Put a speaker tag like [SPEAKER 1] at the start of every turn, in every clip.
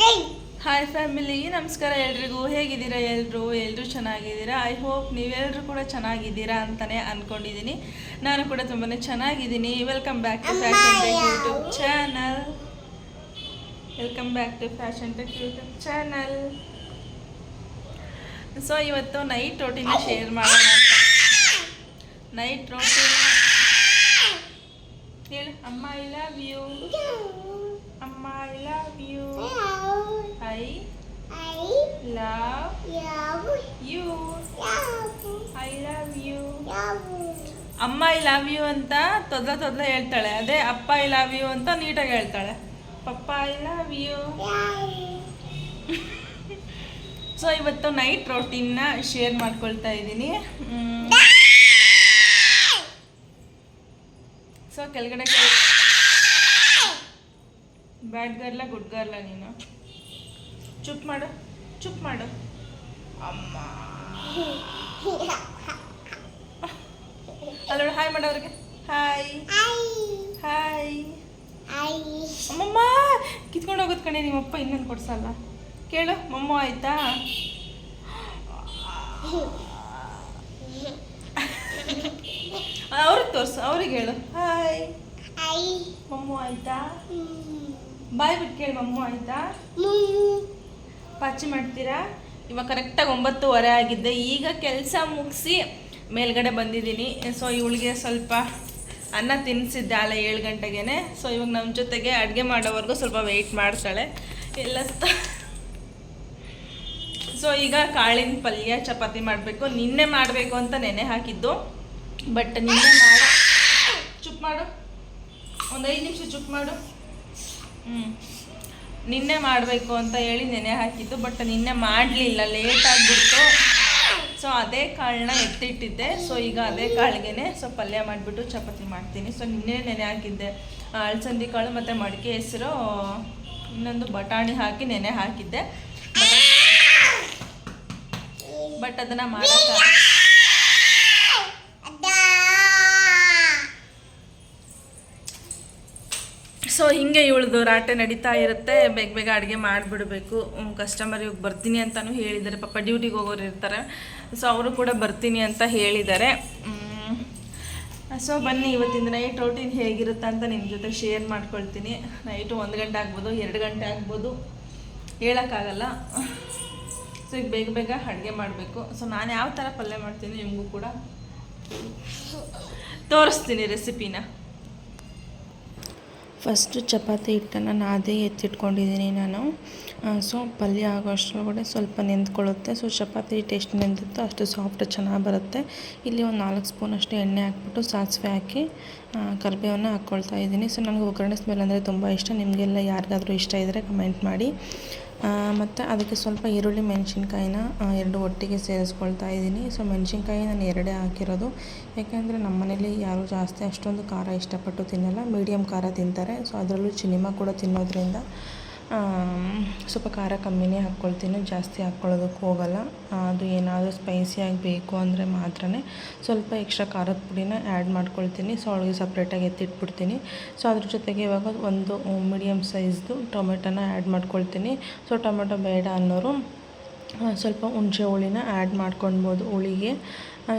[SPEAKER 1] Hi family ನಮಸ್ಕಾರ ಎಲ್ರಿಗೂ. ಹೇಗಿದ್ದೀರಾ ಎಲ್ಲರೂ ಎಲ್ಲರೂ ಚೆನ್ನಾಗಿದ್ದೀರಾ? ಐ ಹೋಪ್ ನೀವೆಲ್ಲರೂ ಕೂಡ ಚೆನ್ನಾಗಿದ್ದೀರಾ ಅಂತಲೇ ಅಂದ್ಕೊಂಡಿದ್ದೀನಿ ನಾನು ಕೂಡ ತುಂಬಾ ಚೆನ್ನಾಗಿದ್ದೀನಿ. Welcome back to fashion tech YouTube channel welcome back to fashion tech YouTube channel so ಇವತ್ತು ನೈಟ್ ರೋಟಿನ ಶೇರ್ ಮಾಡೋಣ ನೈಟ್ ರೋಟಿನ್ ಹೇಳು ಅಮ್ಮ ಐ ಲವ್ ಯು ಅಮ್ಮ I love you I love you I love you ಅಮ್ಮ I love you ಅಂತ ತೊದ್ಲ ತೊದ್ಲ ಹೇಳ್ತಾಳೆ. ಅದೇ ಅಪ್ಪ ಐ ಲವ್ ಯು ಅಂತ ನೀಟಾಗಿ ಹೇಳ್ತಾಳೆ. ಪಪ್ಪ ಐ ಲವ್ ಯು ಸೊ ಇವತ್ತು ನೈಟ್ ರೋಟೀನ್ನ ಶೇರ್ ಮಾಡ್ಕೊಳ್ತಾ ಇದ್ದೀನಿ. ಸೊ ಕೆಳಗಡೆ ಬ್ಯಾಡ್ ಗರ್ಲ ಗುಡ್ ಗರ್ಲ ನೀನು. ಚುಪ್ ಮಾಡು ಚುಪ್ ಮಾಡು. ಅಮ್ಮ. ಅಲ್ಲ ಹಾಯ್ ಮಾಡೋರಿಗೆ ಹಾಯ್ ಹಾಯ್ ಅಮ್ಮಮ್ಮ ಕಿತ್ಕೊಂಡು ಹೋಗೋದು ಕಣೆ ನಿಮ್ಮಪ್ಪ ಇನ್ನೊಂದು ಕೊಡ್ಸಲ್ಲ. ಕೇಳು ಮಮ್ಮ ಆಯ್ತಾ? ಅವ್ರಿಗೆ ತೋರ್ಸು ಅವ್ರಿಗೆ ಹೇಳು. ಹಾಯ್ ಮಮ್ಮ ಆಯ್ತಾ? ಬಾಯ್ ಬಿಟ್ಟು ಕೇಳಿ ಮಮ್ಮು, ಆಯ್ತಾ? ಪಾಚಿ ಮಾಡ್ತೀರಾ? ಇವಾಗ ಕರೆಕ್ಟಾಗಿ ಒಂಬತ್ತುವರೆ ಆಗಿದ್ದೆ. ಈಗ ಕೆಲಸ ಮುಗಿಸಿ ಮೇಲ್ಗಡೆ ಬಂದಿದ್ದೀನಿ. ಸೊ ಇವಳಿಗೆ ಸ್ವಲ್ಪ ಅನ್ನ ತಿನ್ನಿಸಿದ್ದೆ ಅಲ್ಲ ಏಳು ಗಂಟೆಗೆ ಸೊ ಇವಾಗ ನಮ್ಮ ಜೊತೆಗೆ ಅಡುಗೆ ಮಾಡೋವರೆಗೂ ಸ್ವಲ್ಪ ವೆಯ್ಟ್ ಮಾಡ್ತಾಳೆ. ಎಲ್ಲ ಸೊ ಈಗ ಕಾಳಿನ ಪಲ್ಯ, ಚಪಾತಿ ಮಾಡಬೇಕು. ನಿನ್ನೆ ಮಾಡಬೇಕು ಅಂತ ನೆನೆ ಹಾಕಿದ್ದು. ಬಟ್ ನಿನ್ನೆ ಮಾಡ ಚುಪ್ ಮಾಡು. ಒಂದು ಐದು ನಿಮಿಷ ಚುಪ್ ಮಾಡು. ನಿನ್ನೆ ಮಾಡಬೇಕು ಅಂತ ಹೇಳಿ ನೆನೆ ಹಾಕಿದ್ದು, ಬಟ್ ನಿನ್ನೆ ಮಾಡಲಿಲ್ಲ ಲೇಟ್ ಆಗಿಬಿಟ್ಟು ಸೊ ಅದೇ ಕಾಳನ್ನ ಎತ್ತಿಟ್ಟಿದ್ದೆ. ಸೊ ಈಗ ಅದೇ ಕಾಳಿಗೆ ಸೊ ಪಲ್ಯ ಮಾಡಿಬಿಟ್ಟು ಚಪಾತಿ ಮಾಡ್ತೀನಿ. ಸೊ ನಿನ್ನೆ ನೆನೆ ಹಾಕಿದ್ದೆ. ಅಳಸಂದಿ ಕಾಳು ಮತ್ತು ಮಡಿಕೆ ಹೆಸರು, ಇನ್ನೊಂದು ಬಟಾಣಿ ಹಾಕಿ ನೆನೆ ಹಾಕಿದ್ದೆ. ಬಟ್ ಅದನ್ನು ಮಾಡೋಕ್ಕೆ ಸೊ ಹಿಂಗೆ ಇವಳ್ದು ರಾಟೆ ನಡೀತಾ ಇರುತ್ತೆ. ಬೇಗ ಬೇಗ ಅಡುಗೆ ಮಾಡಿಬಿಡಬೇಕು. ಕಸ್ಟಮರ್ ಇವಾಗ ಬರ್ತೀನಿ ಅಂತಲೂ ಹೇಳಿದ್ದಾರೆ. ಪಾಪ ಡ್ಯೂಟಿಗೆ ಹೋಗೋರು ಇರ್ತಾರೆ. ಸೊ ಅವರು ಕೂಡ ಬರ್ತೀನಿ ಅಂತ ಹೇಳಿದ್ದಾರೆ. ಸೊ ಬನ್ನಿ, ಇವತ್ತಿನ ನೈಟ್ ರೌಟೀನ್ ಹೇಗಿರುತ್ತೆ ಅಂತ ನಿಮ್ಮ ಜೊತೆ ಶೇರ್ ಮಾಡ್ಕೊಳ್ತೀನಿ. ನೈಟು ಒಂದು ಗಂಟೆ ಆಗ್ಬೋದು, ಎರಡು ಗಂಟೆ ಆಗ್ಬೋದು. ಹೇಳೋಕ್ಕಾಗಲ್ಲ. ಸೊ ಈಗ ಬೇಗ ಬೇಗ ಅಡುಗೆ ಮಾಡಬೇಕು. ಸೊ ನಾನು ಯಾವ ಥರ ಪಲ್ಯ ಮಾಡ್ತೀನಿ ನಿಮಗೂ ಕೂಡ. ತೋರಿಸ್ತೀನಿ ರೆಸಿಪಿನ
[SPEAKER 2] ಫಸ್ಟು ಚಪಾತಿ ಹಿಟ್ಟನ್ನು ಅದೇ ಎತ್ತಿಟ್ಕೊಂಡಿದ್ದೀನಿ ನಾನು. ಸೊ ಪಲ್ಯ ಆಗೋ ಅಷ್ಟರೊಳಗಡೆ ಸ್ವಲ್ಪ ನೆಂದ್ಕೊಳ್ಳುತ್ತೆ. ಸೊ ಚಪಾತಿ ಹಿಟ್ಟು ಎಷ್ಟು ನೆಂದಿರುತ್ತೋ ಅಷ್ಟು ಸಾಫ್ಟ್ ಚೆನ್ನಾಗಿ ಬರುತ್ತೆ. ಇಲ್ಲಿ ಒಂದು ನಾಲ್ಕು ಸ್ಪೂನ್ ಅಷ್ಟು ಎಣ್ಣೆ ಹಾಕ್ಬಿಟ್ಟು ಸಾಸಿವೆ ಹಾಕಿ ಕರಿಬೇವನ್ನು ಹಾಕ್ಕೊಳ್ತಾ ಇದ್ದೀನಿ. ಸೊ ನನಗೆ ಒಗ್ಗರಣೆ ಸ್ಮೆಲ್ ಅಂದರೆ ತುಂಬ ಇಷ್ಟ. ನಿಮಗೆಲ್ಲ ಯಾರಿಗಾದರೂ ಇಷ್ಟ ಇದ್ದರೆ ಕಮೆಂಟ್ ಮಾಡಿ. ಮತ್ತು ಅದಕ್ಕೆ ಸ್ವಲ್ಪ ಈರುಳ್ಳಿ, ಮೆಣಸಿನ್ಕಾಯಿನ ಎರಡು ಒಟ್ಟಿಗೆ ಸೇರಿಸ್ಕೊಳ್ತಾ ಇದ್ದೀನಿ. ಸೊ ಮೆಣಸಿನ್ಕಾಯಿ ನಾನು ಎರಡೇ ಹಾಕಿರೋದು. ಯಾಕೆಂದರೆ ನಮ್ಮ ಮನೇಲಿ ಯಾರೂ ಜಾಸ್ತಿ ಅಷ್ಟೊಂದು ಖಾರ ಇಷ್ಟಪಟ್ಟು ತಿನ್ನಲ್ಲ. ಮೀಡಿಯಮ್ ಖಾರ ತಿಂತಾರೆ. ಸೊ ಅದರಲ್ಲೂ ಚಿನಿಮ ಕೂಡ ತಿನ್ನೋದ್ರಿಂದ ಸ್ವಲ್ಪ ಖಾರ ಕಮ್ಮಿನೇ ಹಾಕ್ಕೊಳ್ತೀನಿ, ಜಾಸ್ತಿ ಹಾಕ್ಕೊಳ್ಳೋದಕ್ಕೆ ಹೋಗಲ್ಲ. ಅದು ಏನಾದರೂ ಸ್ಪೈಸಿಯಾಗಿ ಬೇಕು ಅಂದರೆ ಮಾತ್ರ ಸ್ವಲ್ಪ ಎಕ್ಸ್ಟ್ರಾ ಖಾರದ ಪುಡಿನ ಆ್ಯಡ್ ಮಾಡ್ಕೊಳ್ತೀನಿ. ಸೊ ಅವಳಿಗೆ ಸಪ್ರೇಟಾಗಿ ಎತ್ತಿಟ್ಬಿಡ್ತೀನಿ. ಸೊ ಅದ್ರ ಜೊತೆಗೆ ಇವಾಗ ಒಂದು ಮೀಡಿಯಮ್ ಸೈಜ್ದು ಟೊಮೆಟೊನ ಆ್ಯಡ್ ಮಾಡ್ಕೊಳ್ತೀನಿ. ಸೊ ಟೊಮೆಟೊ ಬೇಡ ಅನ್ನೋರು ಸ್ವಲ್ಪ ಹುಣಸೆ ಹುಳಿನ ಆ್ಯಡ್ ಮಾಡ್ಕೊಳ್ಬೋದು ಹುಳಿಗೆ.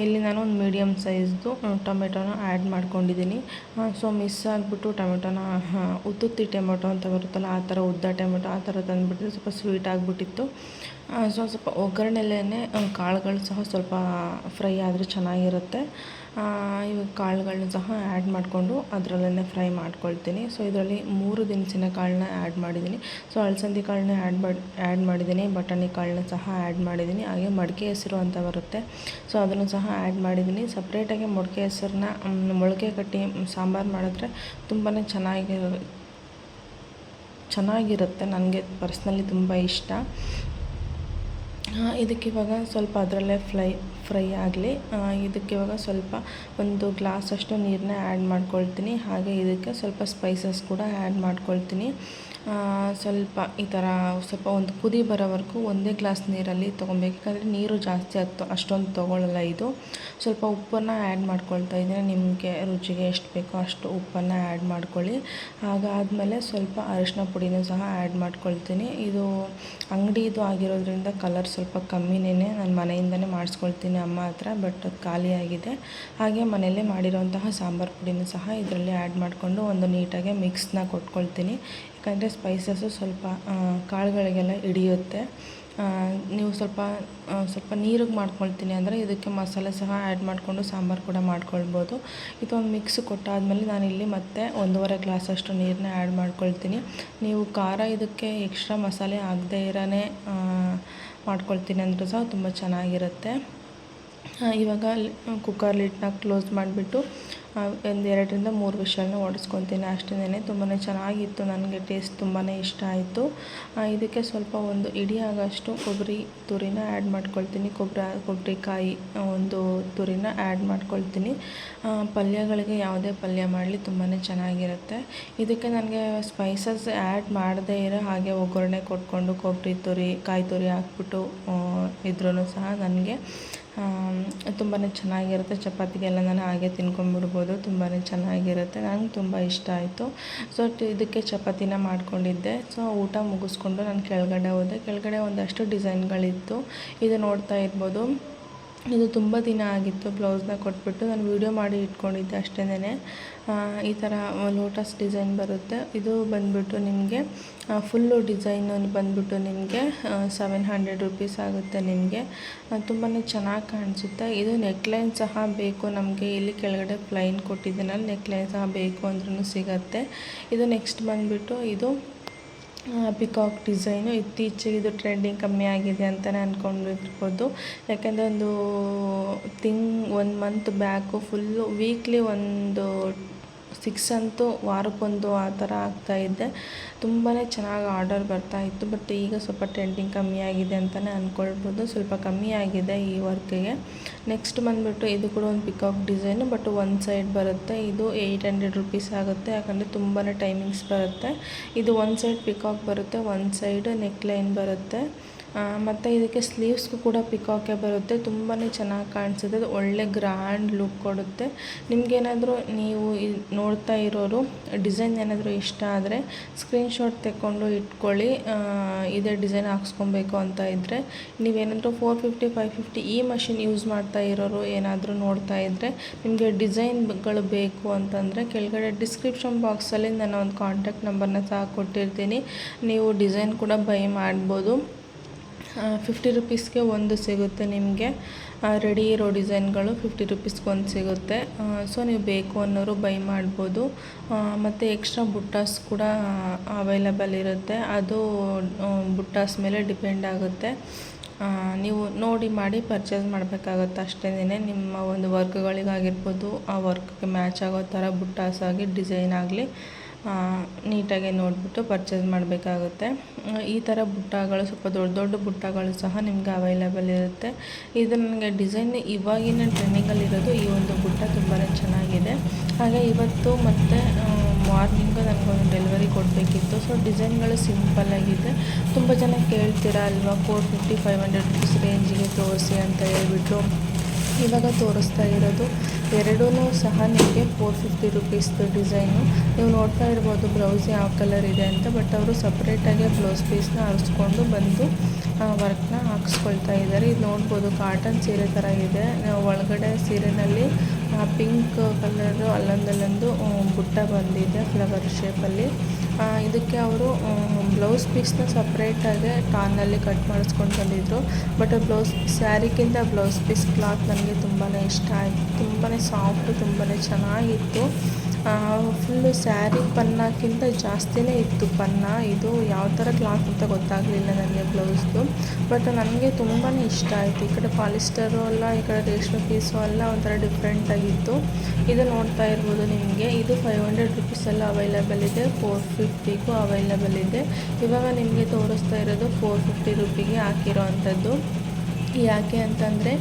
[SPEAKER 2] ಇಲ್ಲಿ ನಾನು ಒಂದು ಮೀಡಿಯಮ್ ಸೈಜ್ದು ಟೊಮೆಟೊನ ಆ್ಯಡ್ ಮಾಡ್ಕೊಂಡಿದ್ದೀನಿ. ಸೊ ಮಿಸ್ ಆಗಿಬಿಟ್ಟು ಟೊಮೆಟೊನ ಉತ್ತುತ್ತಿ ಟೊಮೆಟೊ ಅಂತ ಬರುತ್ತಲ್ಲ, ಆ ಥರ ಉದ್ದ ಟೊಮೆಟೊ, ಆ ಥರ ತಂದುಬಿಟ್ಟಿದ್ರೆ ಸ್ವಲ್ಪ ಸ್ವೀಟ್ ಆಗಿಬಿಟ್ಟಿತ್ತು. ಸೊ ಸ್ವಲ್ಪ ಒಗ್ಗರಣೆಲೇ ಕಾಳುಗಳು ಸಹ ಸ್ವಲ್ಪ ಫ್ರೈ ಆದರೆ ಚೆನ್ನಾಗಿರುತ್ತೆ. ಇವಾಗ ಕಾಳುಗಳನ್ನ ಸಹ ಆ್ಯಡ್ ಮಾಡಿಕೊಂಡು ಅದರಲ್ಲೇ ಫ್ರೈ ಮಾಡ್ಕೊಳ್ತೀನಿ. ಸೊ ಇದರಲ್ಲಿ ಮೂರು ದಿನಸಿನ ಕಾಳನ್ನ ಆ್ಯಡ್ ಮಾಡಿದ್ದೀನಿ. ಸೊ ಅಳಸಂದಿ ಕಾಳನ್ನ ಆ್ಯಡ್ ಮಾಡಿ ಆ್ಯಡ್ ಮಾಡಿದ್ದೀನಿ, ಬಟಾಣಿ ಕಾಳನ್ನ ಸಹ ಆ್ಯಡ್ ಮಾಡಿದ್ದೀನಿ. ಹಾಗೆ ಮಡಿಕೆ ಹೆಸರು ಅಂತ ಬರುತ್ತೆ. ಸೊ ಅದನ್ನು ಸಹ ಆ್ಯಡ್ ಮಾಡಿದ್ದೀನಿ. ಸಪ್ರೇಟಾಗಿ ಮೊಳಕೆ ಹೆಸರನ್ನ ಮೊಳಕೆ ಕಟ್ಟಿ ಸಾಂಬಾರು ಮಾಡಿದ್ರೆ ತುಂಬಾ ಚೆನ್ನಾಗಿ, ಚೆನ್ನಾಗಿರುತ್ತೆ. ನನಗೆ ಪರ್ಸ್ನಲಿ ತುಂಬ ಇಷ್ಟ. ಇದಕ್ಕೆ ಇವಾಗ ಸ್ವಲ್ಪ ಅದರಲ್ಲೇ ಫ್ಲೈ, ಫ್ರೈ ಆಗಲಿ. ಇದಕ್ಕೆ ಇವಾಗ ಸ್ವಲ್ಪ ಒಂದು ಗ್ಲಾಸಷ್ಟು ನೀರನ್ನ ಆ್ಯಡ್ ಮಾಡ್ಕೊಳ್ತೀನಿ. ಹಾಗೆ ಇದಕ್ಕೆ ಸ್ವಲ್ಪ ಸ್ಪೈಸಸ್ ಕೂಡ ಆ್ಯಡ್ ಮಾಡ್ಕೊಳ್ತೀನಿ. ಸ್ವಲ್ಪ ಈ ಥರ ಸ್ವಲ್ಪ ಒಂದು ಕುದಿ ಬರೋವರೆಗೂ ಒಂದೇ ಗ್ಲಾಸ್ ನೀರಲ್ಲಿ ತೊಗೊಬೇಕು. ನೀರು ಜಾಸ್ತಿ ಹತ್ತು ಅಷ್ಟೊಂದು ತೊಗೊಳ್ಳಲ್ಲ ಇದು. ಸ್ವಲ್ಪ ಉಪ್ಪನ್ನು ಆ್ಯಡ್ ಮಾಡ್ಕೊಳ್ತಾ ಇದ್ದೀನಿ ನಿಮಗೆ ರುಚಿಗೆ ಎಷ್ಟು ಬೇಕೋ ಅಷ್ಟು ಉಪ್ಪನ್ನು ಆ್ಯಡ್ ಮಾಡ್ಕೊಳ್ಳಿ. ಹಾಗಾದಮೇಲೆ ಸ್ವಲ್ಪ ಅರಿಶಿನ ಪುಡಿನೂ ಸಹ ಆ್ಯಡ್ ಮಾಡ್ಕೊಳ್ತೀನಿ. ಇದು ಅಂಗಡಿದು ಆಗಿರೋದ್ರಿಂದ ಕಲರ್ ಸ್ವಲ್ಪ ಕಮ್ಮಿನೇ ನಾನು ಮನೆಯಿಂದನೇ ಮಾಡಿಸ್ಕೊಳ್ತೀನಿ ಅಮ್ಮ ಹತ್ರ, ಬಟ್ ಅದು ಖಾಲಿಯಾಗಿದೆ. ಹಾಗೆ ಮನೆಯಲ್ಲೇ ಮಾಡಿರೋಂತಹ ಸಾಂಬಾರು ಪುಡಿನೂ ಸಹ ಇದರಲ್ಲಿ ಆ್ಯಡ್ ಮಾಡಿಕೊಂಡು ಒಂದು ನೀಟಾಗಿ ಮಿಕ್ಸ್ನ ಕೊಟ್ಕೊಳ್ತೀನಿ. ಯಾಕಂದರೆ ಸ್ಪೈಸಸ್ಸು ಸ್ವಲ್ಪ ಕಾಳುಗಳಿಗೆಲ್ಲ ಹಿಡಿಯುತ್ತೆ. ನೀವು ಸ್ವಲ್ಪ ಸ್ವಲ್ಪ ನೀರಿಗೆ ಮಾಡ್ಕೊಳ್ತೀನಿ ಅಂದರೆ ಇದಕ್ಕೆ ಮಸಾಲೆ ಸಹ ಆ್ಯಡ್ ಮಾಡಿಕೊಂಡು ಸಾಂಬಾರು ಕೂಡ ಮಾಡ್ಕೊಳ್ಬೋದು. ಒಂದು ಮಿಕ್ಸ್ ಕೊಟ್ಟಾದಮೇಲೆ ಇಲ್ಲಿ ಮತ್ತೆ ಒಂದೂವರೆ ಗ್ಲಾಸಷ್ಟು ನೀರನ್ನ ಆ್ಯಡ್ ಮಾಡ್ಕೊಳ್ತೀನಿ. ನೀವು ಖಾರ ಇದಕ್ಕೆ ಎಕ್ಸ್ಟ್ರಾ ಮಸಾಲೆ ಆಗದೇ ಇರೋನೇ ಮಾಡ್ಕೊಳ್ತೀನಿ ಅಂದರೂ ಸಹ ತುಂಬ ಚೆನ್ನಾಗಿರುತ್ತೆ. ಇವಾಗ ಕುಕ್ಕರ್ ಲಿಡ್ನ ಕ್ಲೋಸ್ ಮಾಡಿಬಿಟ್ಟು ಒಂದು ಎರಡರಿಂದ ಮೂರು ವಿಷಲ್ನ ಓಡಿಸ್ಕೊತೀನಿ ಅಷ್ಟೇ ತುಂಬಾ ಚೆನ್ನಾಗಿತ್ತು, ನನಗೆ ಟೇಸ್ಟ್ ತುಂಬಾ ಇಷ್ಟ ಆಯಿತು. ಇದಕ್ಕೆ ಸ್ವಲ್ಪ ಒಂದು ಇಡಿ ಆಗೋಷ್ಟು ಕೊಬ್ಬರಿ ತುರಿನ ಆ್ಯಡ್ ಮಾಡ್ಕೊಳ್ತೀನಿ. ಕೊಬ್ಬರಿ ಕೊಬ್ಬರಿಕಾಯಿ ಒಂದು ತುರಿನ ಆ್ಯಡ್ ಮಾಡ್ಕೊಳ್ತೀನಿ. ಪಲ್ಯಗಳಿಗೆ ಯಾವುದೇ ಪಲ್ಯ ಮಾಡಲಿ ತುಂಬಾ ಚೆನ್ನಾಗಿರುತ್ತೆ. ಇದಕ್ಕೆ ನನಗೆ ಸ್ಪೈಸಸ್ ಆ್ಯಡ್ ಮಾಡದೇ ಇರೋ ಹಾಗೆ ಒಗ್ಗರಣೆ ಕೊಟ್ಕೊಂಡು ಕೊಬ್ಬರಿ ತುರಿ, ಕಾಯಿ ತುರಿ ಹಾಕ್ಬಿಟ್ಟು ಇದ್ರೂ ಸಹ ನನಗೆ ತುಂಬಾ ಚೆನ್ನಾಗಿರುತ್ತೆ. ಚಪಾತಿಗೆಲ್ಲ ನಾನು ಹಾಗೆ ತಿನ್ಕೊಂಬಿಡ್ಬೋದು ತುಂಬಾ ಚೆನ್ನಾಗಿರುತ್ತೆ. ನಂಗೆ ತುಂಬ ಇಷ್ಟ ಆಯಿತು. ಸೊ ಇದಕ್ಕೆ ಚಪಾತಿನ ಮಾಡ್ಕೊಂಡಿದ್ದೆ. ಸೊ ಊಟ ಮುಗಿಸ್ಕೊಂಡು ನಾನು ಕೆಳಗಡೆ ಹೋದೆ. ಕೆಳಗಡೆ ಒಂದಷ್ಟು ಡಿಸೈನ್ಗಳಿತ್ತು. ಇದು ನೋಡ್ತಾ ಇರ್ಬೋದು. ಇದು ತುಂಬ ದಿನ ಆಗಿತ್ತು ಬ್ಲೌಸ್ನ ಕೊಟ್ಬಿಟ್ಟು. ನಾನು ವೀಡಿಯೋ ಮಾಡಿ ಇಟ್ಕೊಂಡಿದ್ದೆ ಅಷ್ಟೇನೆ ಈ ಥರ ಲೋಟಸ್ ಡಿಸೈನ್ ಬರುತ್ತೆ. ಇದು ಬಂದ್ಬಿಟ್ಟು ನಿಮಗೆ ಫುಲ್ಲು ಡಿಸೈನ್ ಬಂದ್ಬಿಟ್ಟು ನಿಮಗೆ ಸೆವೆನ್ ಹಂಡ್ರೆಡ್ ರುಪೀಸ್ ಆಗುತ್ತೆ ನಿಮಗೆ. ತುಂಬಾ ಚೆನ್ನಾಗಿ ಕಾಣಿಸುತ್ತೆ. ಇದು ನೆಕ್ಲೈನ್ ಸಹ ಬೇಕು ನಮಗೆ. ಇಲ್ಲಿ ಕೆಳಗಡೆ ಪ್ಲೈನ್ ಕೊಟ್ಟಿದ್ದೀನಲ್ಲ, ನೆಕ್ಲೈನ್ ಸಹ ಬೇಕು ಅಂದ್ರೂ ಸಿಗತ್ತೆ. ಇದು ನೆಕ್ಸ್ಟ್ ಬಂದುಬಿಟ್ಟು ಇದು ಪಿಕಾಕ್ ಡಿಸೈನು ಇತ್ತೀಚೆಗೆ ಇದು ಟ್ರೆಂಡಿಂಗ್ ಕಮ್ಮಿ ಆಗಿದೆ ಅಂತಲೇ ಅಂದ್ಕೊಂಡಿರ್ಬೋದು ಯಾಕೆಂದರೆ ಒಂದು ತಿಂಗ್ ಒಂದು ಮಂತ್ ಬ್ಯಾಕು ಫುಲ್ಲು ವೀಕ್ಲಿ ಒಂದು ಸಿಕ್ಸ್ ಅಂತೂ ವಾರಕ್ಕೊಂದು ಆ ಥರ ಆಗ್ತಾಯಿದ್ದೆ ತುಂಬಾ ಚೆನ್ನಾಗಿ ಆರ್ಡರ್ ಬರ್ತಾಯಿತ್ತು ಬಟ್ ಈಗ ಸ್ವಲ್ಪ ಟ್ರೆಂಡಿಂಗ್ ಕಮ್ಮಿ ಆಗಿದೆ ಅಂತಲೇ ಅಂದ್ಕೊಳ್ಬೋದು ಸ್ವಲ್ಪ ಕಮ್ಮಿ ಆಗಿದೆ ಈ ವರ್ಕಿಗೆ. ನೆಕ್ಸ್ಟ್ ಬಂದುಬಿಟ್ಟು ಇದು ಕೂಡ ಒಂದು peacock design, but one side ಬರುತ್ತೆ. ಇದು ಏಯ್ಟ್ ಹಂಡ್ರೆಡ್ ರುಪೀಸ್ ಆಗುತ್ತೆ, ಯಾಕಂದರೆ ತುಂಬಾ ಟೈಮಿಂಗ್ಸ್ ಬರುತ್ತೆ. ಇದು ಒನ್ ಸೈಡ್ ಪಿಕಾಕ್ ಬರುತ್ತೆ, ಒನ್ ಸೈಡ್ ನೆಕ್ ಲೈನ್ ಬರುತ್ತೆ. ಮತ್ತು ಇದಕ್ಕೆ ಸ್ಲೀವ್ಸ್ಗೂ ಕೂಡ ಪಿಕಾಕೆ ಬರುತ್ತೆ. ತುಂಬಾ ಚೆನ್ನಾಗಿ ಕಾಣಿಸುತ್ತೆ. ಅದು ಒಳ್ಳೆ ಗ್ರ್ಯಾಂಡ್ ಲುಕ್ ಕೊಡುತ್ತೆ. ನಿಮಗೇನಾದರೂ ನೀವು ನೋಡ್ತಾ ಇರೋರು ಡಿಸೈನ್ ಏನಾದರೂ ಇಷ್ಟ ಆದರೆ ಸ್ಕ್ರೀನ್ಶಾಟ್ ತೆಕ್ಕೊಂಡು ಇಟ್ಕೊಳ್ಳಿ. ಇದೇ ಡಿಸೈನ್ ಹಾಕ್ಸ್ಕೊಬೇಕು ಅಂತ ಇದ್ದರೆ ನೀವೇನಾದರೂ ಫೋರ್ ಫಿಫ್ಟಿ ಫೈವ್ ಫಿಫ್ಟಿ ಈ ಮಷಿನ್ ಯೂಸ್ ಮಾಡ್ತಾ ಇರೋರು ಏನಾದರೂ ನೋಡ್ತಾ ಇದ್ದರೆ ನಿಮಗೆ ಡಿಸೈನ್ಗಳು ಬೇಕು ಅಂತಂದರೆ ಕೆಳಗಡೆ ಡಿಸ್ಕ್ರಿಪ್ಷನ್ ಬಾಕ್ಸಲ್ಲಿ ನಾನು ಒಂದು ಕಾಂಟ್ಯಾಕ್ಟ್ ನಂಬರ್ನ ಸಹ ಕೊಟ್ಟಿರ್ತೀನಿ. ನೀವು ಡಿಸೈನ್ ಕೂಡ ಬೈ ಮಾಡ್ಬೋದು. ಫಿಫ್ಟಿ ರುಪೀಸ್ಗೆ ಒಂದು ಸಿಗುತ್ತೆ ನಿಮಗೆ. ರೆಡಿ ಇರೋ ಡಿಸೈನ್ಗಳು ಫಿಫ್ಟಿ ರುಪೀಸ್ಗೆ ಒಂದು ಸಿಗುತ್ತೆ. ಸೊ ನೀವು ಬೇಕು ಅನ್ನೋರು ಬೈ ಮಾಡ್ಬೋದು. ಮತ್ತು ಎಕ್ಸ್ಟ್ರಾ ಬುಟ್ಟಾಸ್ ಕೂಡ ಅವೈಲಬಲ್ ಇರುತ್ತೆ. ಅದು ಬುಟ್ಟಾಸ್ ಮೇಲೆ ಡಿಪೆಂಡ್ ಆಗುತ್ತೆ. ನೀವು ನೋಡಿ ಮಾಡಿ ಪರ್ಚೇಸ್ ಮಾಡಬೇಕಾಗುತ್ತೆ ಅಷ್ಟೇನೆ ನಿಮ್ಮ ಒಂದು ವರ್ಕ್ಗಳಿಗಾಗಿರ್ಬೋದು ಆ ವರ್ಕ್ಗೆ ಮ್ಯಾಚ್ ಆಗೋ ಥರ ಬುಟ್ಟಾಸ್ ಆಗಿ ಡಿಸೈನ್ ಆಗಲಿ. ನೀಟಾಗಿ ನೋಡಿಬಿಟ್ಟು ಪರ್ಚೇಸ್ ಮಾಡಬೇಕಾಗುತ್ತೆ. ಈ ಥರ ಬುಟ್ಟಗಳು ಸ್ವಲ್ಪ ದೊಡ್ಡ ದೊಡ್ಡ ಬುಟ್ಟಗಳು ಸಹ ನಿಮಗೆ ಅವೈಲೇಬಲ್ ಇರುತ್ತೆ. ಇದು ನನಗೆ ಡಿಸೈನ್ ಇವಾಗಿನ ಟ್ರೆಂಡಿಂಗಲ್ಲಿರೋದು ಈ ಒಂದು ಬುಟ್ಟ ತುಂಬಾ ಚೆನ್ನಾಗಿದೆ. ಹಾಗೆ ಇವತ್ತು ಮತ್ತು ಮಾರ್ನಿಂಗು ನನಗೊಂದು ಡೆಲಿವರಿ ಕೊಡಬೇಕಿತ್ತು. ಸೊ ಡಿಸೈನ್ಗಳು ಸಿಂಪಲ್ಲಾಗಿದೆ ತುಂಬ ಜನ ಕೇಳ್ತೀರಾ ಅಲ್ವಾ four fifty five hundred rupees ರೇಂಜಿಗೆ ತೋರಿಸಿ ಅಂತ ಹೇಳ್ಬಿಟ್ಟು. ಇವಾಗ ತೋರಿಸ್ತಾ ಇರೋದು ಎರಡೂ ಸಹ ನಿಮಗೆ ಫೋರ್ ಫಿಫ್ಟಿ ರುಪೀಸ್ದು ಡಿಸೈನು ನೀವು ನೋಡ್ತಾ ಇರ್ಬೋದು ಬ್ಲೌಸ್ ಯಾವ ಕಲರ್ ಇದೆ ಅಂತ ಬಟ್ ಅವರು ಸಪ್ರೇಟಾಗಿ ಬ್ಲೌಸ್ ಪೀಸ್ನ ಆರಿಸ್ಕೊಂಡು ಬಂದು ವರ್ಕ್ನ ಹಾಕ್ಸ್ಕೊಳ್ತಾ ಇದ್ದಾರೆ. ಇದು ನೋಡ್ಬೋದು ಕಾಟನ್ ಸೀರೆ ಥರ ಇದೆ. ಒಳಗಡೆ ಸೀರೆನಲ್ಲಿ ಪಿಂಕ್ ಕಲರು ಅಲ್ಲೊಂದಲ್ಲೊಂದು ಬುಟ್ಟ ಬಂದಿದೆ ಫ್ಲವರ್ ಶೇಪಲ್ಲಿ ಇದಕ್ಕೆ ಅವರು ಬ್ಲೌಸ್ ಪೀಸ್ನ ಸಪ್ರೇಟಾಗಿ ಟಾನಲ್ಲಿ ಕಟ್ ಮಾಡಿಸ್ಕೊಂಡು ಬಂದಿದ್ದರು ಬಟ್ ಬ್ಲೌಸ್ ಸ್ಯಾರಿಗಿಂತ ಬ್ಲೌಸ್ ಪೀಸ್ ಕ್ಲಾತ್ ನನಗೆ ತುಂಬಾ ಇಷ್ಟ ಆಯಿತು ತುಂಬಾ ಸಾಫ್ಟು ತುಂಬಾ ಚೆನ್ನಾಗಿತ್ತು. ಫುಲ್ಲು ಸ್ಯಾರಿ ಪನ್ನಕ್ಕಿಂತ ಜಾಸ್ತಿನೇ ಇತ್ತು ಪನ್ನ. ಇದು ಯಾವ ಥರ ಕ್ಲಾತ್ ಅಂತ ಗೊತ್ತಾಗಲಿಲ್ಲ ನನಗೆ ಬ್ಲೌಸ್ದು. ಬಟ್ ನನಗೆ ತುಂಬಾ ಇಷ್ಟ ಆಯಿತು. ಈ ಕಡೆ ಪಾಲಿಸ್ಟರು ಅಲ್ಲ ಈ ಕಡೆ ರೇಷ್ಮೆ ಪೀಸು ಅಲ್ಲ ಒಂಥರ ಡಿಫ್ರೆಂಟಾಗಿತ್ತು ಇದು ನೋಡ್ತಾ ಇರ್ಬೋದು ನಿಮಗೆ. ಇದು ಫೈವ್ ಹಂಡ್ರೆಡ್ ರುಪೀಸೆಲ್ಲ ಅವೈಲೇಬಲ್ ಇದೆ. ಫೋರ್ ಫಿಫ್ಟಿಗೂ ಅವೈಲೇಬಲ್ ಇದೆ. ಇವಾಗ ನಿಮಗೆ ತೋರಿಸ್ತಾ ಇರೋದು ಫೋರ್ ಫಿಫ್ಟಿ ರುಪಿಗೆ ಹಾಕಿರೋ ಅಂಥದ್ದು ಯಾಕೆ ಅಂತಂದರೆ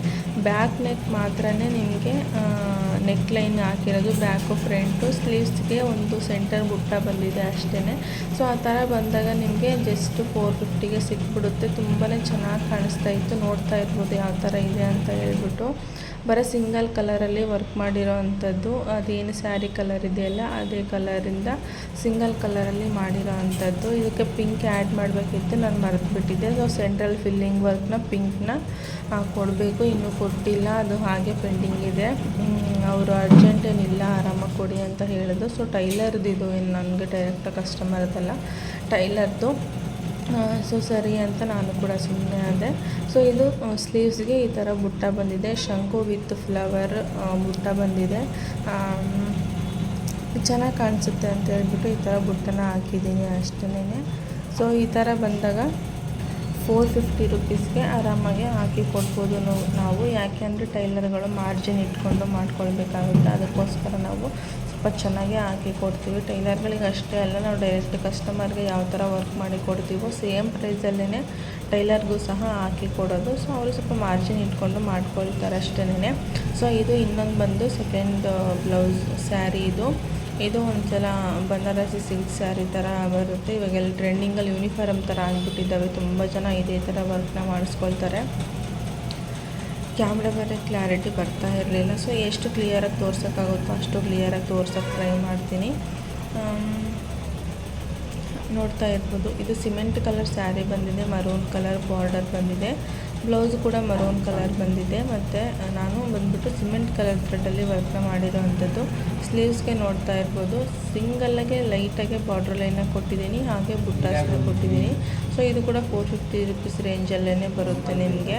[SPEAKER 2] ಬ್ಯಾಕ್ ನೆಕ್ ಮಾತ್ರ ನಿಮಗೆ ನೆಕ್ ಲೈನ್ ಹಾಕಿರೋದು ಬ್ಯಾಕು ಫ್ರಂಟು, ಸ್ಲೀವ್ಸ್ಗೆ ಒಂದು ಸೆಂಟರ್ ಬುಟ್ಟ ಬಂದಿದೆ ಅಷ್ಟೇ ಸೊ ಆ ಥರ ಬಂದಾಗ ನಿಮಗೆ ಜಸ್ಟ್ ಫೋರ್ ಫಿಫ್ಟಿಗೆ ಸಿಕ್ಬಿಡುತ್ತೆ. ತುಂಬಾ ಚೆನ್ನಾಗಿ ಕಾಣಿಸ್ತಾ ಇತ್ತು. ನೋಡ್ತಾ ಇರ್ಬೋದು ಯಾವ ಥರ ಇದೆ ಅಂತ ಹೇಳ್ಬಿಟ್ಟು. ಬರೀ ಸಿಂಗಲ್ ಕಲರಲ್ಲಿ ವರ್ಕ್ ಮಾಡಿರೋ ಅಂಥದ್ದು. ಅದೇನು ಸ್ಯಾರಿ ಕಲರ್ ಇದೆಯಲ್ಲ, ಅದೇ ಕಲರಿಂದ ಸಿಂಗಲ್ ಕಲರಲ್ಲಿ ಮಾಡಿರೋ ಅಂಥದ್ದು. ಇದಕ್ಕೆ ಪಿಂಕ್ ಆ್ಯಡ್ ಮಾಡಬೇಕಿತ್ತು. ನಾನು ಮರೆತುಬಿಟ್ಟಿದ್ದೆ. ಸೊ ಸೆಂಟ್ರಲ್ ಫಿಲ್ಲಿಂಗ್ ವರ್ಕ್ನ ಪಿಂಕ್ನ ಕೊಡಬೇಕು. ಇನ್ನೂ ಕೊಟ್ಟಿಲ್ಲ. ಅದು ಹಾಗೆ ಪೆಂಡಿಂಗ್ ಇದೆ. ಅವರು ಅರ್ಜೆಂಟ್ ಏನಿಲ್ಲ ಆರಾಮಾಗಿ ಕೊಡಿ ಅಂತ ಹೇಳಿದ್ರು. ಸೊ ಟೈಲರ್ದು ಇದು ಏನು ನನಗೆ ಡೈರೆಕ್ಟ್ ಕಸ್ಟಮರ್ದಲ್ಲ ಟೈಲರ್ದು. ಸೊ ಸರಿ ಅಂತ ನಾನು ಕೂಡ ಸುಮ್ಮನೆ ಆದೆ. ಸೊ ಇದು ಸ್ಲೀವ್ಸ್ಗೆ ಈ ಥರ ಬುಟ್ಟ ಬಂದಿದೆ. ಶಂಕು ವಿತ್ ಫ್ಲವರ್ ಬುಟ್ಟ ಬಂದಿದೆ. ಚೆನ್ನಾಗಿ ಕಾಣಿಸುತ್ತೆ ಅಂತ ಹೇಳ್ಬಿಟ್ಟು ಈ ಥರ ಬುಟ್ಟನ ಹಾಕಿದ್ದೀನಿ ಅಷ್ಟೇ ಸೊ ಈ ಥರ ಬಂದಾಗ ಫೋರ್ ಫಿಫ್ಟಿ ರುಪೀಸ್ಗೆ ಆರಾಮಾಗಿ ಹಾಕಿ ಕೊಡ್ಬೋದು ನಾವು ಯಾಕೆ ಅಂದರೆ ಟೈಲರ್ಗಳು ಮಾರ್ಜಿನ್ ಇಟ್ಕೊಂಡು ಮಾಡ್ಕೊಳ್ಬೇಕಾಗುತ್ತೆ. ಅದಕ್ಕೋಸ್ಕರ ನಾವು ಸ್ವಲ್ಪ ಚೆನ್ನಾಗಿ ಹಾಕಿ ಕೊಡ್ತೀವಿ. ಟೈಲರ್ಗಳಿಗೆ ಅಷ್ಟೇ ಅಲ್ಲ, ನಾವು ಡೈರೆಕ್ಟ್ ಕಸ್ಟಮರ್ಗೆ ಯಾವ ಥರ ವರ್ಕ್ ಮಾಡಿ ಕೊಡ್ತೀವೋ ಸೇಮ್ ಪ್ರೈಸಲ್ಲೇ ಟೈಲರ್ಗೂ ಸಹ ಹಾಕಿ ಕೊಡೋದು. ಸೊ ಅವರು ಸ್ವಲ್ಪ ಮಾರ್ಜಿನ್ ಇಟ್ಕೊಂಡು ಮಾಡ್ಕೊಳ್ತಾರೆ ಅಷ್ಟೇ ಸೊ ಇದು ಇನ್ನೊಂದು ಬಂದು ಸೆಕೆಂಡ್ ಬ್ಲೌಸ್ ಸ್ಯಾರಿ ಇದು. ಇದು ಒಂದ್ಸಲ ಬನಾರಸಿ ಸಿಲ್ಕ್ ಸ್ಯಾರಿ ಥರ ಬರುತ್ತೆ. ಇವಾಗೆಲ್ಲ ಟ್ರೆಂಡಿಂಗಲ್ಲಿ ಯೂನಿಫಾರ್ಮ್ ಥರ ಆಗಿಬಿಟ್ಟಿದ್ದಾವೆ. ತುಂಬ ಜನ ಇದೇ ಥರ ವರ್ಕ್ನ ಮಾಡಿಸ್ಕೊಳ್ತಾರೆ. ಕ್ಯಾಮ್ರಾ ಬೇರೆ ಕ್ಲಾರಿಟಿ ಬರ್ತಾ ಇರಲಿಲ್ಲ. ಸೊ ಎಷ್ಟು ಕ್ಲಿಯರಾಗಿ ತೋರ್ಸೋಕ್ಕಾಗುತ್ತೋ ಅಷ್ಟು ಕ್ಲಿಯರಾಗಿ ತೋರ್ಸೋಕ್ಕೆ ಟ್ರೈ ಮಾಡ್ತೀನಿ. ನೋಡ್ತಾ ಇರ್ಬೋದು. ಇದು ಸಿಮೆಂಟ್ ಕಲರ್ ಸ್ಯಾರಿ ಬಂದಿದೆ. ಮರೂನ್ ಕಲರ್ ಬಾರ್ಡರ್ ಬಂದಿದೆ. ಬ್ಲೌಸ್ ಕೂಡ ಮರೂನ್ ಕಲರ್ ಬಂದಿದೆ ಮತ್ತು ನಾನು ಬಂದ್ಬಿಟ್ಟು ಸಿಮೆಂಟ್ ಕಲರ್ ಥ್ರೆಡಲ್ಲಿ ವರ್ಕ್ನ ಮಾಡಿರೋ ಅಂಥದ್ದು ಸ್ಲೀವ್ಸ್ಗೆ ನೋಡ್ತಾ ಇರ್ಬೋದು. ಸಿಂಗಲ್ಲಾಗೆ ಲೈಟಾಗೆ ಬಾರ್ಡ್ರ್ ಲೈನ ಕೊಟ್ಟಿದ್ದೀನಿ, ಹಾಗೆ ಬುಟ್ಟಾಸ್ ಕೊಟ್ಟಿದ್ದೀನಿ. ಸೊ, ಇದು ಕೂಡ ಫೋರ್ ಫಿಫ್ಟಿ ರುಪೀಸ್ ರೇಂಜಲ್ಲೇ ಬರುತ್ತೆ ನಿಮಗೆ.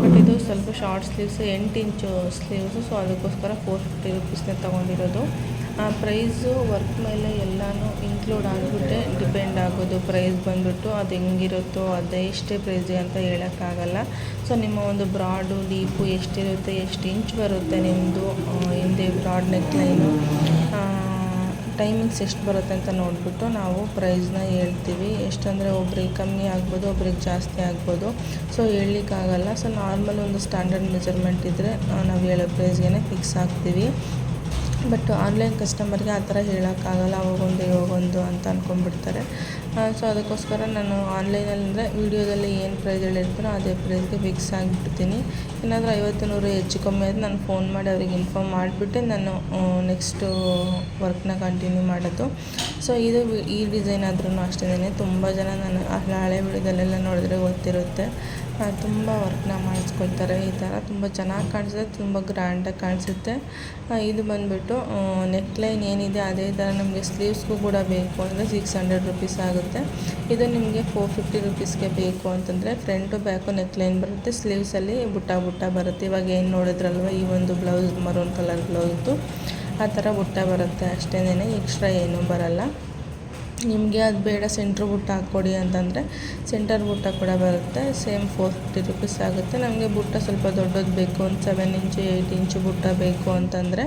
[SPEAKER 2] ಬಟ್ ಇದು ಸ್ವಲ್ಪ ಶಾರ್ಟ್ ಸ್ಲೀವ್ಸ್ ಎಂಟು ಇಂಚು ಸ್ಲೀವ್ಸು ಸೊ ಅದಕ್ಕೋಸ್ಕರ ಫೋರ್ ಫಿಫ್ಟಿ ರುಪೀಸ್ನೇ ತೊಗೊಂಡಿರೋದು. ಪ್ರೈಸು ವರ್ಕ್ ಮೇಲೆ ಎಲ್ಲನೂ ಇನ್ಕ್ಲೂಡ್ ಆಗಿಬಿಟ್ಟೆ ಡಿಪೆಂಡ್ ಆಗೋದು ಪ್ರೈಸ್ ಬಂದುಬಿಟ್ಟು ಅದು ಹೆಂಗಿರುತ್ತೋ ಅದು ಎಷ್ಟೇ ಪ್ರೈಸಿಗೆ ಅಂತ ಹೇಳೋಕ್ಕಾಗಲ್ಲ. ಸೊ ನಿಮ್ಮ ಒಂದು ಬ್ರಾಡು ಡೀಪು ಎಷ್ಟಿರುತ್ತೆ, ಎಷ್ಟು ಇಂಚ್ ಬರುತ್ತೆ ನಿಮ್ಮದು ಹಿಂದೆ ಬ್ರಾಡ್ ನೆಕ್ ಲೈನು ಟೈಮಿಂಗ್ಸ್ ಎಷ್ಟು ಬರುತ್ತೆ ಅಂತ ನೋಡಿಬಿಟ್ಟು ನಾವು ಪ್ರೈಸ್ನ ಹೇಳ್ತೀವಿ. ಎಷ್ಟಂದರೆ ಒಬ್ರಿಗೆ ಕಮ್ಮಿ ಆಗ್ಬೋದು, ಒಬ್ರಿಗೆ ಜಾಸ್ತಿ ಆಗ್ಬೋದು. ಸೊ ಹೇಳಲಿಕ್ಕಾಗಲ್ಲ. ಸೊ ನಾರ್ಮಲ್ ಒಂದು ಸ್ಟ್ಯಾಂಡರ್ಡ್ ಮೆಜರ್ಮೆಂಟ್ ಇದ್ದರೆ ನಾವು ಹೇಳೋ ಪ್ರೈಸ್ಗೆ ಫಿಕ್ಸ್ ಆಗ್ತೀವಿ. ಬಟ್ ಆನ್ಲೈನ್ ಕಸ್ಟಮರ್ಗೆ ಆ ಥರ ಹೇಳೋಕ್ಕಾಗಲ್ಲ ಅವಾಗೊಂದು ಇವಾಗೊಂದು ಅಂತ ಅಂದ್ಕೊಂಡ್ಬಿಡ್ತಾರೆ ಸೊ ಅದಕ್ಕೋಸ್ಕರ ನಾನು ಆನ್ಲೈನಲ್ಲಿ ಅಂದರೆ ವೀಡಿಯೋದಲ್ಲಿ ಏನು ಪ್ರೈಸ್ ಹೇಳಿರ್ತೀನೋ ಅದೇ ಪ್ರೈಸ್ಗೆ ಫಿಕ್ಸ್ ಆಗಿಬಿಡ್ತೀನಿ. ಏನಾದರೂ ಐವತ್ತು ನೂರು ಹೆಚ್ಚು ಕಮ್ಮಿ ಆದರೆ ನಾನು ಫೋನ್ ಮಾಡಿ ಅವ್ರಿಗೆ ಇನ್ಫಾರ್ಮ್ ಮಾಡಿಬಿಟ್ಟು ನಾನು ನೆಕ್ಸ್ಟು ವರ್ಕ್ನ ಕಂಟಿನ್ಯೂ ಮಾಡೋದು. ಸೊ ಇದು ಈ ಡಿಸೈನ್ ಆದ್ರೂ ಅಷ್ಟೇ ತುಂಬ ಜನ ನಾನು ಹಳೆ ವಿಡಿಯೋದಲ್ಲೆಲ್ಲ ನೋಡಿದ್ರೆ ಗೊತ್ತಿರುತ್ತೆ. ತುಂಬ ವರ್ಕ್ನ ಮಾಡಿಸ್ಕೊಳ್ತಾರೆ ಈ ಥರ ತುಂಬ ಚೆನ್ನಾಗಿ ಕಾಣಿಸುತ್ತೆ, ತುಂಬ ಗ್ರ್ಯಾಂಡಾಗಿ ಕಾಣಿಸುತ್ತೆ. ಇದು ಬಂದುಬಿಟ್ಟು ನೆಕ್ ಲೈನ್ ಏನಿದೆ ಅದೇ ಥರ ನಮಗೆ ಸ್ಲೀವ್ಸ್ಗೂ ಕೂಡ ಬೇಕು ಅಂದರೆ ಸಿಕ್ಸ್ ಹಂಡ್ರೆಡ್ ರುಪೀಸ್ ಆಗುತ್ತೆ. ಇದು ನಿಮಗೆ ಫೋರ್ ಫಿಫ್ಟಿ ರುಪೀಸ್ಗೆ ಬೇಕು ಅಂತಂದರೆ ಫ್ರಂಟು ಬ್ಯಾಕು ನೆಕ್ ಲೈನ್ ಬರುತ್ತೆ. ಸ್ಲೀವ್ಸಲ್ಲಿ ಬುಟ್ಟ ಬುಟ್ಟ ಬರುತ್ತೆ. ಇವಾಗ ಏನು ನೋಡಿದ್ರಲ್ವ, ಈ ಒಂದು ಬ್ಲೌಸ್ ಮರೂನ್ ಕಲರ್ ಬ್ಲೌಸ್ದು ಆ ಥರ ಬುಟ್ಟ ಬರುತ್ತೆ. ಅಷ್ಟೇನೇ ಎಕ್ಸ್ಟ್ರಾ ಏನೂ ಬರಲ್ಲ. ನಿಮಗೆ ಅದು ಬೇಡ ಸೆಂಟ್ರ್ ಬುಟ್ಟ ಹಾಕ್ಕೊಡಿ ಅಂತಂದರೆ ಸೆಂಟರ್ ಬುಟ್ಟ ಕೂಡ ಬರುತ್ತೆ ಸೇಮ್ ಫೋರ್ ಫಿಫ್ಟಿ ರುಪೀಸ್ ಆಗುತ್ತೆ. ನಮಗೆ ಬುಟ್ಟ ಸ್ವಲ್ಪ ದೊಡ್ಡದು ಬೇಕು ಒಂದು ಸೆವೆನ್ ಇಂಚು ಏಯ್ಟ್ ಇಂಚು ಬುಟ್ಟ ಬೇಕು ಅಂತಂದರೆ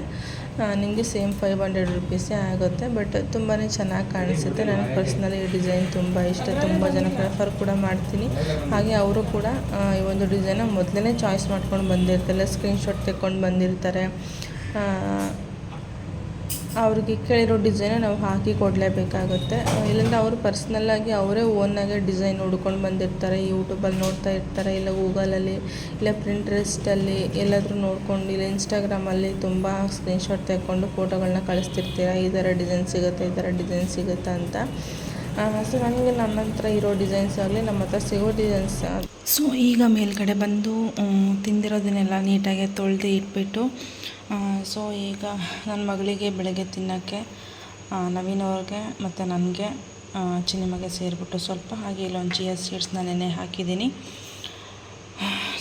[SPEAKER 2] ನಿಮಗೆ ಸೇಮ್ ಫೈವ್ ಹಂಡ್ರೆಡ್ ರುಪೀಸೇ ಆಗುತ್ತೆ. ಬಟ್ ತುಂಬಾ ಚೆನ್ನಾಗಿ ಕಾಣಿಸುತ್ತೆ. ನನಗೆ ಪರ್ಸ್ನಲಿ ಈ ಡಿಸೈನ್ ತುಂಬ ಇಷ್ಟ. ತುಂಬ ಜನ ಪ್ರೆಫರ್ ಕೂಡ ಮಾಡ್ತೀನಿ. ಹಾಗೆ ಅವರು ಕೂಡ ಈ ಒಂದು ಡಿಸೈನ ಮೊದಲೇ ಚಾಯ್ಸ್ ಮಾಡ್ಕೊಂಡು ಬಂದಿರ್ತಾರೆ. ಸ್ಕ್ರೀನ್ಶಾಟ್ ತೆಕ್ಕೊಂಡು ಬಂದಿರ್ತಾರೆ. ಅವ್ರಿಗೆ ಕೇಳಿರೋ ಡಿಸೈನ ನಾವು ಹಾಕಿ ಕೊಡಲೇಬೇಕಾಗುತ್ತೆ. ಇಲ್ಲಾಂದರೆ ಅವರು ಪರ್ಸ್ನಲ್ಲಾಗಿ ಅವರೇ ಓನಾಗೆ ಡಿಸೈನ್ ಹುಡ್ಕೊಂಡು ಬಂದಿರ್ತಾರೆ. ಯೂಟ್ಯೂಬಲ್ಲಿ ನೋಡ್ತಾ ಇರ್ತಾರೆ. ಇಲ್ಲ ಗೂಗಲಲ್ಲಿ, ಇಲ್ಲ ಪ್ರಿಂಟ್ರೆಸ್ಟಲ್ಲಿ ಎಲ್ಲಾದರೂ ನೋಡ್ಕೊಂಡು, ಇಲ್ಲ ಇನ್ಸ್ಟಾಗ್ರಾಮಲ್ಲಿ ತುಂಬ ಸ್ಕ್ರೀನ್ಶಾಟ್ ತೆಕ್ಕೊಂಡು ಫೋಟೋಗಳನ್ನ ಕಳಿಸ್ತಿರ್ತೀರ? ಈ ಥರ ಡಿಸೈನ್ ಸಿಗುತ್ತೆ? ಈ ಥರ ಡಿಸೈನ್ ಸಿಗುತ್ತೆ ಅಂತ. ಸೊ ನನಗೆ ನನ್ನ ಹತ್ರ ಇರೋ ಡಿಸೈನ್ಸ್ ಆಗಲಿ, ನಮ್ಮ ಹತ್ರ ಸಿಗೋ ಡಿಸೈನ್ಸ್ ಸೊ, ಈಗ ಮೇಲ್ಗಡೆ ಬಂದು ತಿಂದಿರೋದನ್ನೆಲ್ಲ ನೀಟಾಗಿ ತೊಳೆದು ಇಟ್ಬಿಟ್ಟು ಸೊ, ಈಗ ನನ್ನ ಮಗಳಿಗೆ ಬೆಳಗ್ಗೆ ತಿನ್ನೋಕ್ಕೆ ನವೀನ್ ಅವ್ರಿಗೆ ಮತ್ತು ನನಗೆ ಚಿನ್ನಿಮಗೆ ಸೇರಿಬಿಟ್ಟು ಸ್ವಲ್ಪ ಹಾಗೆ ಇಲ್ಲೊಂದು ಚಿಯಾ ಸೀಡ್ಸ್ನ ನೆನೆ ಹಾಕಿದ್ದೀನಿ.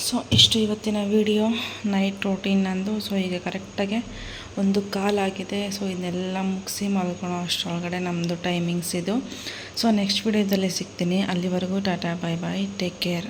[SPEAKER 2] ಸೊ ಇಷ್ಟು ಇವತ್ತಿನ ವಿಡಿಯೋ ನೈಟ್ ರೂಟೀನ್ ನಂದು. ಸೊ ಈಗ ಕರೆಕ್ಟಾಗಿ ಒಂದು ಕಾಲ್ ಆಗಿದೆ. ಸೊ ಇದನ್ನೆಲ್ಲ ಮುಗಿಸಿ ಮಲ್ಕೊಳ್ಳೋ ಅಷ್ಟರೊಳಗಡೆ ನಮ್ಮದು ಟೈಮಿಂಗ್ಸ್ ಇದು. ಸೊ ನೆಕ್ಸ್ಟ್ ವಿಡಿಯೋದಲ್ಲಿ ಸಿಗ್ತೀನಿ. ಅಲ್ಲಿವರೆಗೂ tata bye bye take care